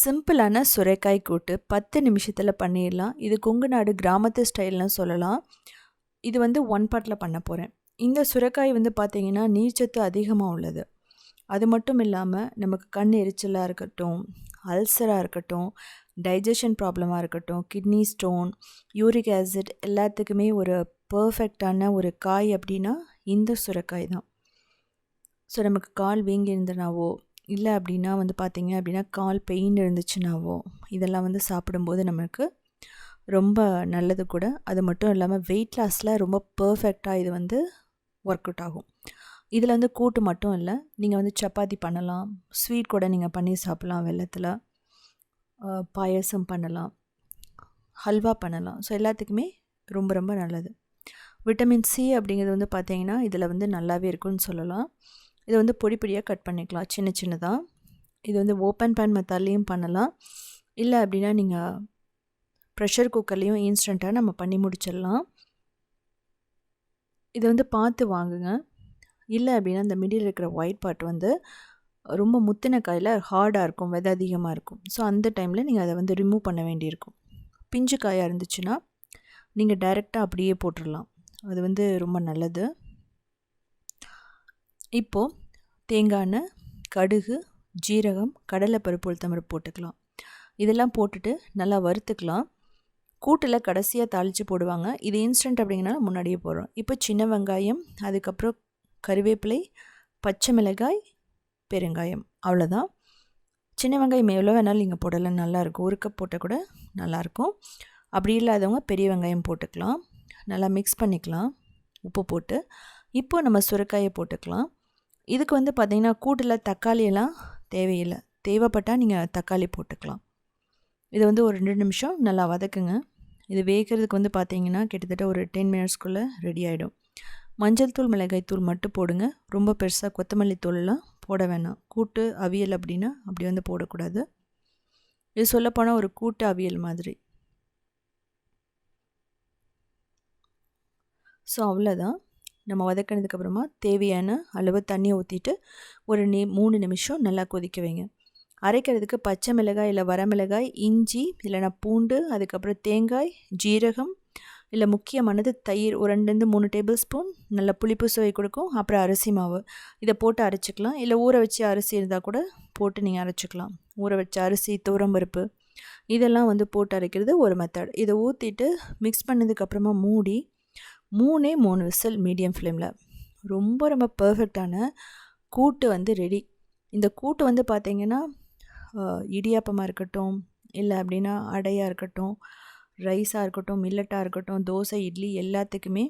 சிம்பிளான சுரைக்காய் கூட்டு பத்து நிமிஷத்தில் பண்ணிடலாம். இது கொங்கு நாடு கிராமத்து ஸ்டைல்னு சொல்லலாம். இது வந்து ஒன் பார்ட்டில் பண்ண போகிறேன் இந்த சுரைக்காய் வந்து பார்த்திங்கன்னா நீர்ச்சத்து அதிகமாக உள்ளது. அது மட்டும் இல்லாமல் நமக்கு கண் எரிச்சலாக இருக்கட்டும் அல்சராக இருக்கட்டும் டைஜஷன் ப்ராப்ளமாக இருக்கட்டும் கிட்னி ஸ்டோன் யூரிக் ஆசிட் எல்லாத்துக்குமே ஒரு பர்ஃபெக்டான ஒரு காய் அப்படின்னா இந்த சுரைக்காய் தான். ஸோ நமக்கு கால் வீங்கி இருந்தனாவோ இல்லை அப்படின்னா வந்து பார்த்திங்க அப்படின்னா கால் பெயின் இருந்துச்சுனாவோ இதெல்லாம் வந்து சாப்பிடும்போது நமக்கு ரொம்ப நல்லது கூட. அது மட்டும் இல்லாமல் வெயிட் லாஸில் ரொம்ப பர்ஃபெக்டாக இது வந்து ஒர்க் அவுட் ஆகும். இதில் வந்து கூட்டு மட்டும் இல்லை நீங்கள் வந்து சப்பாத்தி பண்ணலாம் ஸ்வீட் கூட நீங்கள் பண்ணி சாப்பிட்லாம் வெள்ளத்தில் பாயசம் பண்ணலாம் ஹல்வா பண்ணலாம். ஸோ எல்லாத்துக்குமே ரொம்ப ரொம்ப நல்லது. விட்டமின் சி அப்படிங்கிறது வந்து பார்த்திங்கன்னா இதில் வந்து நல்லாவே இருக்குன்னு சொல்லலாம். இதை வந்து பொடி பொடியாக கட் பண்ணிக்கலாம். சின்ன சின்னதாக. இது வந்து ஓப்பன் பேன் மெத்தட்லேயும் பண்ணலாம். இல்லை அப்படின்னா நீங்கள் ப்ரெஷர் குக்கர்லேயும் இன்ஸ்டண்ட்டாக நம்ம பண்ணி முடிச்சிடலாம். இதை வந்து பார்த்து வாங்குங்க. இல்லை அப்படின்னா அந்த மிடில் இருக்கிற ஒயிட் பார்ட் வந்து ரொம்ப முத்தின காயில் ஹார்டாக இருக்கும் விதை அதிகமாக இருக்கும். ஸோ அந்த டைமில் நீங்கள் அதை வந்து ரிமூவ் பண்ண வேண்டியிருக்கும். பிஞ்சு காயாக இருந்துச்சுன்னா நீங்கள் டைரெக்டாக அப்படியே போட்டுடலாம். அது வந்து ரொம்ப நல்லது. இப்போது தேங்காய் எண்ணெய் கடுகு ஜீரகம் கடலைப்பருப்பு உளுத்தம்பருப்பு போட்டுக்கலாம். இதெல்லாம் போட்டுட்டு நல்லா வறுத்துக்கலாம். கூட்டில் கடைசியாக தாளித்து போடுவாங்க. இது இன்ஸ்டன்ட் அப்படிங்கிறனால முன்னாடியே போடுறோம். இப்போ சின்ன வெங்காயம் அதுக்கப்புறம் கருவேப்பிலை பச்சை மிளகாய் பெருங்காயம். அவ்வளோதான் சின்ன வெங்காயம் எவ்வளோ வேணாலும் நீங்கள் போடலாம். நல்லாயிருக்கும் ஒரு கப் போட்டால் கூட நல்லாயிருக்கும் அப்படி இல்லாதவங்க பெரிய வெங்காயம் போட்டுக்கலாம். நல்லா மிக்ஸ் பண்ணிக்கலாம். உப்பு போட்டு. இப்போ நம்ம சுரக்காயை போட்டுக்கலாம். இதுக்கு வந்து பார்த்திங்கன்னா கூட்டில் தக்காளியெல்லாம் தேவையில்லை. தேவைப்பட்டால் நீங்கள் தக்காளி போட்டுக்கலாம். இது வந்து ஒரு ரெண்டு நிமிஷம் நல்லா வதக்குங்க. இது வேகிறதுக்கு வந்து பார்த்தீங்கன்னா கிட்டத்தட்ட ஒரு டென் மினிட்ஸ்க்குள்ளே ரெடி ஆகிடும் மஞ்சள் தூள் மிளகாய் தூள் மட்டும் போடுங்க. ரொம்ப பெருசாக கொத்தமல்லி தூள்லாம் போட வேணாம். கூட்டு அவியல் அப்படின்னா அப்படி வந்து போடக்கூடாது. இது சொல்லப்போனால் ஒரு கூட்டு அவியல் மாதிரி. ஸோ அவ்வளோதான் நம்ம வதக்கினதுக்கப்புறமா தேவையான அளவு தண்ணியை ஊற்றிட்டு ஒரு நி மூணு நிமிஷம் நல்லா கொதிக்க வைங்க. அரைக்கிறதுக்கு பச்சை மிளகாய் இல்லை வரமிளகாய் இஞ்சி இல்லைனா பூண்டு அதுக்கப்புறம் தேங்காய் ஜீரகம் இல்லை முக்கியமானது தயிர் ஒரு ரெண்டுலேருந்து மூணு டேபிள் ஸ்பூன் நல்ல புளிப்பு சுவை கொடுக்கும். அப்புறம் அரிசி மாவு. இதை போட்டு அரைச்சிக்கலாம். இல்லை ஊற வச்சு அரிசி இருந்தால் கூட போட்டு நீங்கள் அரைச்சிக்கலாம். ஊற வச்ச அரிசி துவரம்பருப்பு இதெல்லாம் வந்து போட்டு அரைக்கிறது ஒரு மெத்தட் இதை ஊற்றிட்டு மிக்ஸ் பண்ணதுக்கப்புறமா மூடி மூணே மூணு விசில் மீடியம் ஃப்ளேமில். ரொம்ப ரொம்ப பர்ஃபெக்டான கூட்டு வந்து ரெடி. இந்த கூட்டு வந்து பார்த்திங்கன்னா இடியாப்பமாக இருக்கட்டும் இல்லை அப்படின்னா அடையாக இருக்கட்டும் ரைஸாக இருக்கட்டும் மில்லட்டாக இருக்கட்டும் தோசை இட்லி எல்லாத்துக்குமே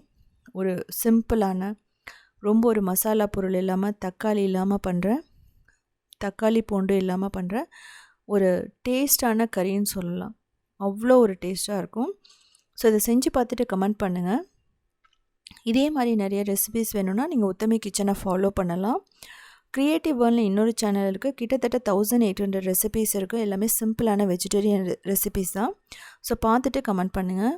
ஒரு சிம்பிளான ரொம்ப ஒரு மசாலா பொருள் இல்லாமல் தக்காளி இல்லாமல் பண்ணுற தக்காளி பூண்டு இல்லாமல் பண்ணுற ஒரு டேஸ்டான கறின்னு சொல்லலாம். அவ்வளோ ஒரு டேஸ்ட்டாக இருக்கும். ஸோ இதை செஞ்சு பார்த்துட்டு கமெண்ட் பண்ணுங்கள் இதே மாதிரி நிறைய ரெசிபிஸ் வேணும்னா நீங்கள் உத்தமி கிச்சனை ஃபாலோ பண்ணலாம். க்ரியேட்டிவ் வேர்ல்டில் இன்னொரு சேனல் இருக்குது கிட்டத்தட்ட தௌசண்ட் எயிட் ஹண்ட்ரட் ரெசிபீஸ் இருக்குது எல்லாமே சிம்பிளான வெஜிடேரியன் ரெசிபிஸ் தான். ஸோ பார்த்துட்டு கமெண்ட் பண்ணுங்கள்